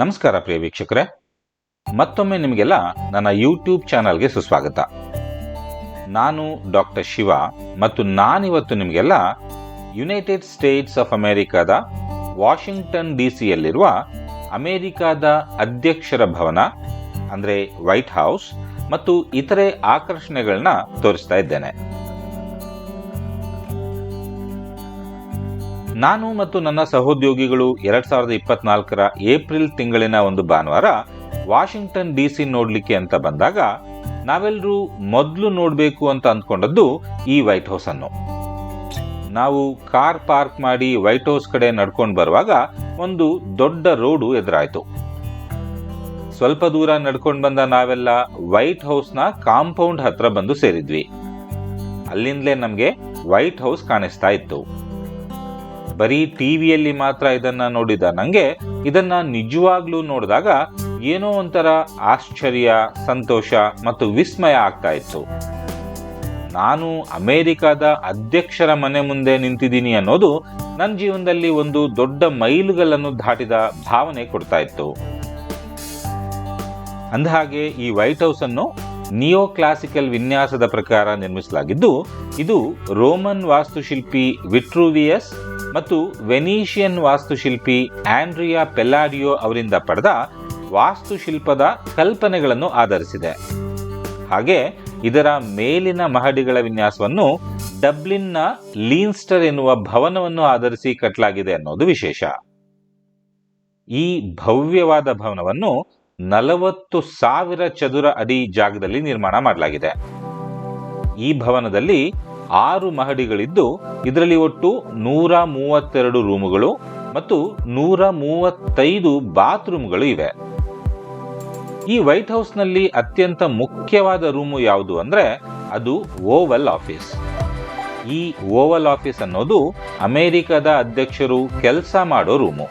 ನಮಸ್ಕಾರ ಪ್ರಿಯ ವೀಕ್ಷಕರೇ. ಮತ್ತೊಮ್ಮೆ ನಿಮಗೆಲ್ಲ ನನ್ನ ಯೂಟ್ಯೂಬ್ ಚಾನಲ್ಗೆ ಸುಸ್ವಾಗತ. ನಾನು ಡಾಕ್ಟರ್ ಶಿವ ಮತ್ತು ನಾನಿವತ್ತು ನಿಮಗೆಲ್ಲ ಯುನೈಟೆಡ್ ಸ್ಟೇಟ್ಸ್ ಆಫ್ ಅಮೆರಿಕಾದ ವಾಷಿಂಗ್ಟನ್ ಡಿ ಸಿಯಲ್ಲಿರುವ ಅಮೆರಿಕಾದ ಅಧ್ಯಕ್ಷರ ಭವನ, ಅಂದರೆ ವೈಟ್ ಹೌಸ್ ಮತ್ತು ಇತರೆ ಆಕರ್ಷಣೆಗಳನ್ನ ತೋರಿಸ್ತಾ ಇದ್ದೇನೆ. ನಾನು ಮತ್ತು ನನ್ನ ಸಹೋದ್ಯೋಗಿಗಳು ಎರಡ್ ಸಾವಿರದ ಇಪ್ಪತ್ನಾಲ್ಕರ ಏಪ್ರಿಲ್ ತಿಂಗಳಿನ ಒಂದು ಭಾನುವಾರ ವಾಷಿಂಗ್ಟನ್ ಡಿ ಸಿ ನೋಡಲಿಕ್ಕೆ ಅಂತ ಬಂದಾಗ ನಾವೆಲ್ಲರೂ ಮೊದಲು ನೋಡಬೇಕು ಅಂತ ಅಂದ್ಕೊಂಡದ್ದು ಈ ವೈಟ್ ಹೌಸ್ ಅನ್ನು ನಾವು ಕಾರ್ ಪಾರ್ಕ್ ಮಾಡಿ ವೈಟ್ ಹೌಸ್ ಕಡೆ ನಡ್ಕೊಂಡು ಬರುವಾಗ ಒಂದು ದೊಡ್ಡ ರೋಡು ಎದುರಾಯಿತು. ಸ್ವಲ್ಪ ದೂರ ನಡ್ಕೊಂಡು ಬಂದ ನಾವೆಲ್ಲ ವೈಟ್ ಹೌಸ್ನ ಕಾಂಪೌಂಡ್ ಹತ್ರ ಬಂದು ಸೇರಿದ್ವಿ. ಅಲ್ಲಿಂದಲೇ ನಮಗೆ ವೈಟ್ ಹೌಸ್ ಕಾಣಿಸ್ತಾ ಇತ್ತು. ಬರೀ ಟಿವಿಯಲ್ಲಿ ಮಾತ್ರ ಇದನ್ನ ನೋಡಿದ. ನಂಗೆ ಇದನ್ನ ನಿಜವಾಗ್ಲೂ ನೋಡಿದಾಗ ಏನೋ ಒಂಥರ ಆಶ್ಚರ್ಯ, ಸಂತೋಷ ಮತ್ತು ವಿಸ್ಮಯ ಆಗ್ತಾ ಇತ್ತು. ನಾನು ಅಮೇರಿಕಾದ ಅಧ್ಯಕ್ಷರ ಮನೆ ಮುಂದೆ ನಿಂತಿದ್ದೀನಿ ಅನ್ನೋದು ನನ್ನ ಜೀವನದಲ್ಲಿ ಒಂದು ದೊಡ್ಡ ಮೈಲುಗಲ್ಲನ್ನು ದಾಟಿದ ಭಾವನೆ ಕೊಡ್ತಾ ಇತ್ತು. ಅಂದಹಾಗೆ ಈ ವೈಟ್ ಹೌಸ್ ಅನ್ನು ನಿಯೋ ಕ್ಲಾಸಿಕಲ್ ವಿನ್ಯಾಸದ ಪ್ರಕಾರ ನಿರ್ಮಿಸಲಾಗಿದ್ದು, ಇದು ರೋಮನ್ ವಾಸ್ತುಶಿಲ್ಪಿ ವಿಟ್ರೂವಿಯಸ್ ಮತ್ತು ವೆನೀಷಿಯನ್ ವಾಸ್ತುಶಿಲ್ಪಿ ಆಂಡ್ರಿಯಾ ಪೆಲ್ಲಾಡಿಯೋ ಅವರಿಂದ ಪಡೆದ ವಾಸ್ತುಶಿಲ್ಪದ ಕಲ್ಪನೆಗಳನ್ನು ಆಧರಿಸಿದೆ. ಹಾಗೆ ಇದರ ಮೇಲಿನ ಮಹಡಿಗಳ ವಿನ್ಯಾಸವನ್ನು ಡಬ್ಲಿನ್ನ ಲೀನ್ಸ್ಟರ್ ಎನ್ನುವ ಭವನವನ್ನು ಆಧರಿಸಿ ಕಟ್ಟಲಾಗಿದೆ ಅನ್ನೋದು ವಿಶೇಷ. ಈ ಭವ್ಯವಾದ ಭವನವನ್ನು ನಲವತ್ತು ಸಾವಿರ ಚದುರ ಅಡಿ ಜಾಗದಲ್ಲಿ ನಿರ್ಮಾಣ ಮಾಡಲಾಗಿದೆ. ಈ ಭವನದಲ್ಲಿ ಆರು ಮಹಡಿಗಳಿದ್ದು, ಇದರಲ್ಲಿ ಒಟ್ಟು ನೂರ ಮೂವತ್ತೆರಡು ರೂಮುಗಳು ಮತ್ತು ನೂರ ಮೂವತ್ತೈದು ಬಾತ್ರೂಮ್ಗಳು ಇವೆ. ಈ ವೈಟ್ ಹೌಸ್ನಲ್ಲಿ ಅತ್ಯಂತ ಮುಖ್ಯವಾದ ರೂಮು ಯಾವುದು ಅಂದ್ರೆ, ಅದು ಓವಲ್ ಆಫೀಸ್. ಈ ಓವಲ್ ಆಫೀಸ್ ಅನ್ನೋದು ಅಮೆರಿಕದ ಅಧ್ಯಕ್ಷರು ಕೆಲಸ ಮಾಡೋ ರೂಮು.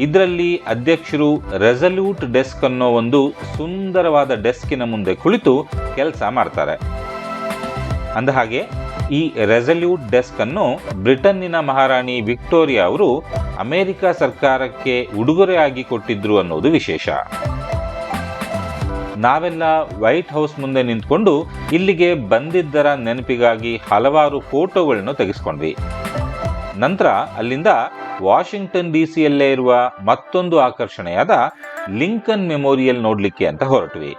ಇದರಲ್ಲಿ ಅಧ್ಯಕ್ಷರು ರೆಸಲ್ಯೂಟ್ ಡೆಸ್ಕ್ ಅನ್ನೋ ಒಂದು ಸುಂದರವಾದ ಡೆಸ್ಕಿನ ಮುಂದೆ ಕುಳಿತು ಕೆಲಸ ಮಾಡ್ತಾರೆ. ಅಂದಹಾಗೆ ಈ ರೆಸಲ್ಯೂಟ್ ಡೆಸ್ಕ್ ಅನ್ನು ಬ್ರಿಟನ್ನಿನ ಮಹಾರಾಣಿ ವಿಕ್ಟೋರಿಯಾ ಅವರು ಅಮೆರಿಕ ಸರ್ಕಾರಕ್ಕೆ ಉಡುಗೊರೆಯಾಗಿ ಕೊಟ್ಟಿದ್ರು ಅನ್ನೋದು ವಿಶೇಷ. ನಾವೆಲ್ಲ ವೈಟ್ ಹೌಸ್ ಮುಂದೆ ನಿಂತ್ಕೊಂಡು ಇಲ್ಲಿಗೆ ಬಂದಿದ್ದರ ನೆನಪಿಗಾಗಿ ಹಲವಾರು ಫೋಟೋಗಳನ್ನು ತೆಗೆಸ್ಕೊಂಡ್ವಿ. ನಂತರ ಅಲ್ಲಿಂದ ವಾಷಿಂಗ್ಟನ್ ಡಿ ಸಿಯಲ್ಲೇ ಇರುವ ಮತ್ತೊಂದು ಆಕರ್ಷಣೆಯಾದ ಲಿಂಕನ್ ಮೆಮೋರಿಯಲ್ ನೋಡಲಿಕ್ಕೆ ಅಂತ ಹೊರಟ್ವಿ.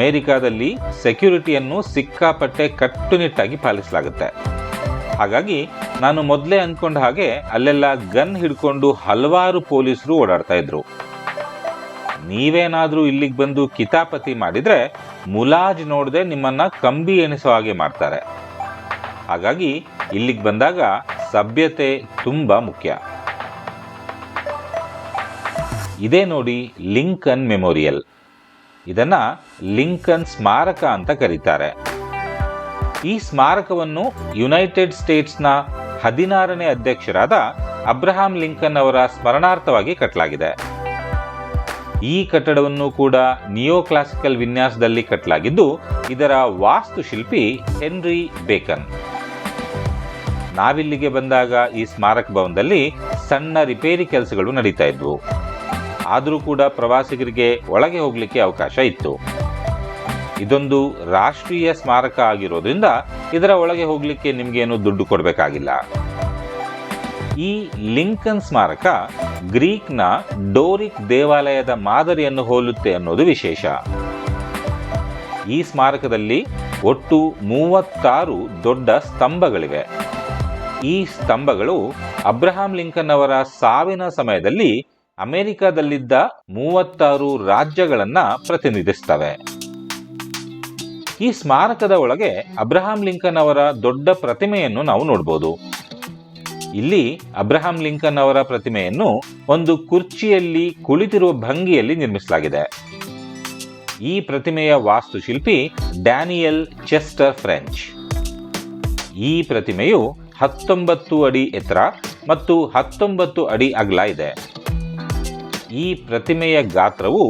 ಅಮೆರಿಕಾದಲ್ಲಿ ಸೆಕ್ಯೂರಿಟಿಯನ್ನು ಸಿಕ್ಕಾಪಟ್ಟೆ ಕಟ್ಟುನಿಟ್ಟಾಗಿ ಪಾಲಿಸಲಾಗುತ್ತೆ. ಹಾಗಾಗಿ ನಾನು ಮೊದಲೇ ಅಂದ್ಕೊಂಡ ಹಾಗೆ ಅಲ್ಲೆಲ್ಲ ಗನ್ ಹಿಡ್ಕೊಂಡು ಹಲವಾರು ಪೊಲೀಸರು ಓಡಾಡ್ತಾ ಇದ್ರು. ನೀವೇನಾದರೂ ಇಲ್ಲಿಗೆ ಬಂದು ಕಿತಾಪತಿ ಮಾಡಿದ್ರೆ ಮುಲಾಜ್ ನೋಡದೆ ನಿಮ್ಮನ್ನ ಕಂಬಿ ಎಣಿಸೋ ಹಾಗೆ ಮಾಡ್ತಾರೆ. ಹಾಗಾಗಿ ಇಲ್ಲಿಗೆ ಬಂದಾಗ ಸಭ್ಯತೆ ತುಂಬಾ ಮುಖ್ಯ. ಇದೇ ನೋಡಿ ಲಿಂಕನ್ ಮೆಮೋರಿಯಲ್. ಇದನ್ನ ಲಿಂಕನ್ ಸ್ಮಾರಕ ಅಂತ ಕರೀತಾರೆ. ಈ ಸ್ಮಾರಕವನ್ನು ಯುನೈಟೆಡ್ ಸ್ಟೇಟ್ಸ್ನ ಹದಿನಾರನೇ ಅಧ್ಯಕ್ಷರಾದ ಅಬ್ರಹಾಂ ಲಿಂಕನ್ ಅವರ ಸ್ಮರಣಾರ್ಥವಾಗಿ ಕಟ್ಟಲಾಗಿದೆ ಈ ಕಟ್ಟಡವನ್ನು ಕೂಡ ನಿಯೋ ಕ್ಲಾಸಿಕಲ್ ವಿನ್ಯಾಸದಲ್ಲಿ ಕಟ್ಟಲಾಗಿದ್ದು ಇದರ ವಾಸ್ತುಶಿಲ್ಪಿ ಹೆನ್ರಿ ಬೇಕನ್. ನಾವಿಲ್ಲಿಗೆ ಬಂದಾಗ ಈ ಸ್ಮಾರಕ ಭವನದಲ್ಲಿ ಸಣ್ಣ ರಿಪೇರಿ ಕೆಲಸಗಳು ನಡೀತಾ ಇದ್ವು. ಆದರೂ ಕೂಡ ಪ್ರವಾಸಿಗರಿಗೆ ಒಳಗೆ ಹೋಗಲಿಕ್ಕೆ ಅವಕಾಶ ಇತ್ತು. ಇದೊಂದು ರಾಷ್ಟ್ರೀಯ ಸ್ಮಾರಕ ಆಗಿರೋದ್ರಿಂದ ಇದರ ಒಳಗೆ ಹೋಗಲಿಕ್ಕೆ ನಿಮಗೇನು ದುಡ್ಡು ಕೊಡಬೇಕಾಗಿಲ್ಲ. ಈ ಲಿಂಕನ್ ಸ್ಮಾರಕ ಗ್ರೀಕ್ನ ಡೋರಿಕ್ ದೇವಾಲಯದ ಮಾದರಿಯನ್ನು ಹೋಲುತ್ತೆ ಅನ್ನೋದು ವಿಶೇಷ. ಈ ಸ್ಮಾರಕದಲ್ಲಿ ಒಟ್ಟು ಮೂವತ್ತಾರು ದೊಡ್ಡ ಸ್ತಂಭಗಳಿವೆ. ಈ ಸ್ತಂಭಗಳು ಅಬ್ರಹಾಂ ಲಿಂಕನ್ ಅವರ ಸಾವಿನ ಸಮಯದಲ್ಲಿ ಅಮೆರಿಕದಲ್ಲಿದ್ದ ಮೂವತ್ತಾರು ರಾಜ್ಯಗಳನ್ನು ಪ್ರತಿನಿಧಿಸ್ತವೆ. ಈ ಸ್ಮಾರಕದ ಒಳಗೆ ಅಬ್ರಹಾಂ ಲಿಂಕನ್ ಅವರ ದೊಡ್ಡ ಪ್ರತಿಮೆಯನ್ನು ನಾವು ನೋಡಬಹುದು ಇಲ್ಲಿ ಅಬ್ರಹಾಂ ಲಿಂಕನ್ ಅವರ ಪ್ರತಿಮೆಯನ್ನು ಒಂದು ಕುರ್ಚಿಯಲ್ಲಿ ಕುಳಿತಿರುವ ಭಂಗಿಯಲ್ಲಿ ನಿರ್ಮಿಸಲಾಗಿದೆ. ಈ ಪ್ರತಿಮೆಯ ವಾಸ್ತುಶಿಲ್ಪಿ ಡ್ಯಾನಿಯಲ್ ಚೆಸ್ಟರ್ ಫ್ರೆಂಚ್. ಈ ಪ್ರತಿಮೆಯು ಹತ್ತೊಂಬತ್ತು ಅಡಿ ಎತ್ತರ ಮತ್ತು ಹತ್ತೊಂಬತ್ತು ಅಡಿ ಅಗಲ ಇದೆ. ಈ ಪ್ರತಿಮೆಯ ಗಾತ್ರವು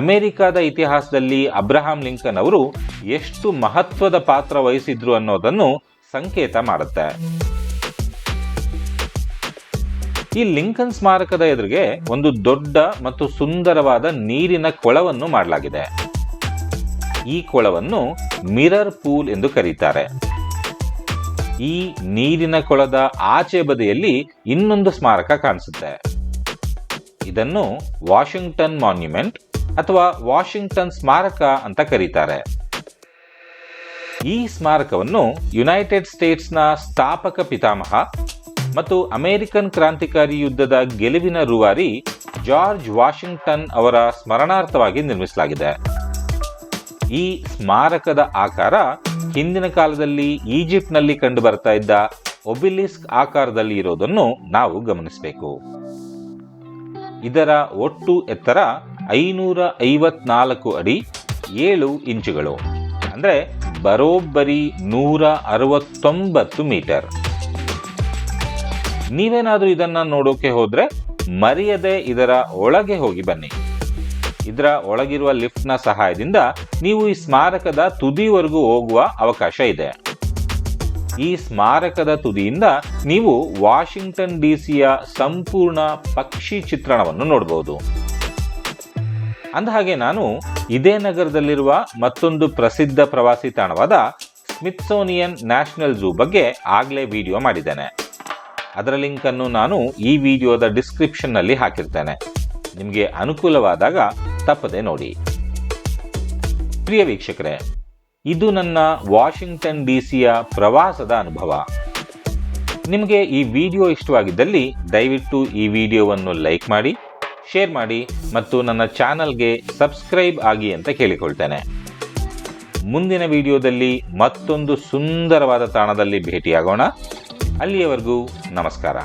ಅಮೆರಿಕದ ಇತಿಹಾಸದಲ್ಲಿ ಅಬ್ರಹಾಂ ಲಿಂಕನ್ ಅವರು ಎಷ್ಟು ಮಹತ್ವದ ಪಾತ್ರ ವಹಿಸಿದ್ರು ಅನ್ನೋದನ್ನು ಸಂಕೇತ ಮಾಡುತ್ತೆ. ಈ ಲಿಂಕನ್ ಸ್ಮಾರಕದ ಎದುರಿಗೆ ಒಂದು ದೊಡ್ಡ ಮತ್ತು ಸುಂದರವಾದ ನೀರಿನ ಕೊಳವನ್ನು ಮಾಡಲಾಗಿದೆ. ಈ ಕೊಳವನ್ನು ಮಿರರ್ ಪೂಲ್ ಎಂದು ಕರೀತಾರೆ. ಈ ನೀರಿನ ಕೊಳದ ಆಚೆ ಬದಿಯಲ್ಲಿ ಇನ್ನೊಂದು ಸ್ಮಾರಕ ಕಾಣಿಸುತ್ತೆ. ಇದನ್ನು ವಾಷಿಂಗ್ಟನ್ ಮಾನ್ಯುಮೆಂಟ್ ಅಥವಾ ವಾಷಿಂಗ್ಟನ್ ಸ್ಮಾರಕ ಅಂತ ಕರೀತಾರೆ. ಈ ಸ್ಮಾರಕವನ್ನು ಯುನೈಟೆಡ್ ಸ್ಟೇಟ್ಸ್ನ ಸ್ಥಾಪಕ ಪಿತಾಮಹ ಮತ್ತು ಅಮೆರಿಕನ್ ಕ್ರಾಂತಿಕಾರಿ ಯುದ್ಧದ ಗೆಲುವಿನ ರೂವಾರಿ ಜಾರ್ಜ್ ವಾಷಿಂಗ್ಟನ್ ಅವರ ಸ್ಮರಣಾರ್ಥವಾಗಿ ನಿರ್ಮಿಸಲಾಗಿದೆ. ಈ ಸ್ಮಾರಕದ ಆಕಾರ ಹಿಂದಿನ ಕಾಲದಲ್ಲಿ ಈಜಿಪ್ಟ್ನಲ್ಲಿ ಕಂಡು ಬರ್ತಾ ಇದ್ದ ಒಬಿಲಿಸ್ಕ್ ಆಕಾರದಲ್ಲಿ ಇರೋದನ್ನು ನಾವು ಗಮನಿಸಬೇಕು. ಇದರ ಒಟ್ಟು ಎತ್ತರ ಐನೂರ ಐವತ್ನಾಲ್ಕು ಅಡಿ ಏಳು ಇಂಚುಗಳು. ಅಂದರೆ ಬರೋಬ್ಬರಿ ನೂರ ಅರವತ್ತೊಂಬತ್ತು ಮೀಟರ್. ನೀವೇನಾದರೂ ಇದನ್ನು ನೋಡೋಕೆ ಹೋದರೆ ಮರೆಯದೆ ಇದರ ಒಳಗೆ ಹೋಗಿ ಬನ್ನಿ. ಇದರ ಒಳಗಿರುವ ಲಿಫ್ಟ್ನ ಸಹಾಯದಿಂದ ನೀವು ಈ ಸ್ಮಾರಕದ ತುದಿವರೆಗೂ ಹೋಗುವ ಅವಕಾಶ ಇದೆ. ಈ ಸ್ಮಾರಕದ ತುದಿಯಿಂದ ನೀವು ವಾಷಿಂಗ್ಟನ್ ಡಿಸಿಯ ಸಂಪೂರ್ಣ ಪಕ್ಷಿ ಚಿತ್ರಣವನ್ನು ನೋಡಬಹುದು ಅಂದಹಾಗೆ ನಾನು ಇದೇ ನಗರದಲ್ಲಿರುವ ಮತ್ತೊಂದು ಪ್ರಸಿದ್ಧ ಪ್ರವಾಸಿ ತಾಣವಾದ ಸ್ಮಿತ್ಸೋನಿಯನ್ ನ್ಯಾಷನಲ್ ಝೂ ಬಗ್ಗೆ ಆಗಲೇ ವಿಡಿಯೋ ಮಾಡಿದ್ದೇನೆ. ಅದರ ಲಿಂಕ್ ಅನ್ನು ನಾನು ಈ ವಿಡಿಯೋದ ಡಿಸ್ಕ್ರಿಪ್ಷನ್ನಲ್ಲಿ ಹಾಕಿರ್ತೇನೆ. ನಿಮಗೆ ಅನುಕೂಲವಾದಾಗ ತಪ್ಪದೆ ನೋಡಿ. ಪ್ರಿಯ ವೀಕ್ಷಕರೇ, ಇದು ನನ್ನ ವಾಷಿಂಗ್ಟನ್ ಡಿ ಸಿಯ ಪ್ರವಾಸದ ಅನುಭವ. ನಿಮಗೆ ಈ ವಿಡಿಯೋ ಇಷ್ಟವಾಗಿದ್ದಲ್ಲಿ ದಯವಿಟ್ಟು ಈ ವಿಡಿಯೋವನ್ನು ಲೈಕ್ ಮಾಡಿ ಶೇರ್ ಮಾಡಿ ಮತ್ತು ನನ್ನ ಚಾನಲ್ಗೆ ಸಬ್ಸ್ಕ್ರೈಬ್ ಆಗಿ ಅಂತ ಕೇಳಿಕೊಳ್ತೇನೆ. ಮುಂದಿನ ವಿಡಿಯೋದಲ್ಲಿ ಮತ್ತೊಂದು ಸುಂದರವಾದ ತಾಣದಲ್ಲಿ ಭೇಟಿಯಾಗೋಣ. ಅಲ್ಲಿಯವರೆಗೂ ನಮಸ್ಕಾರ.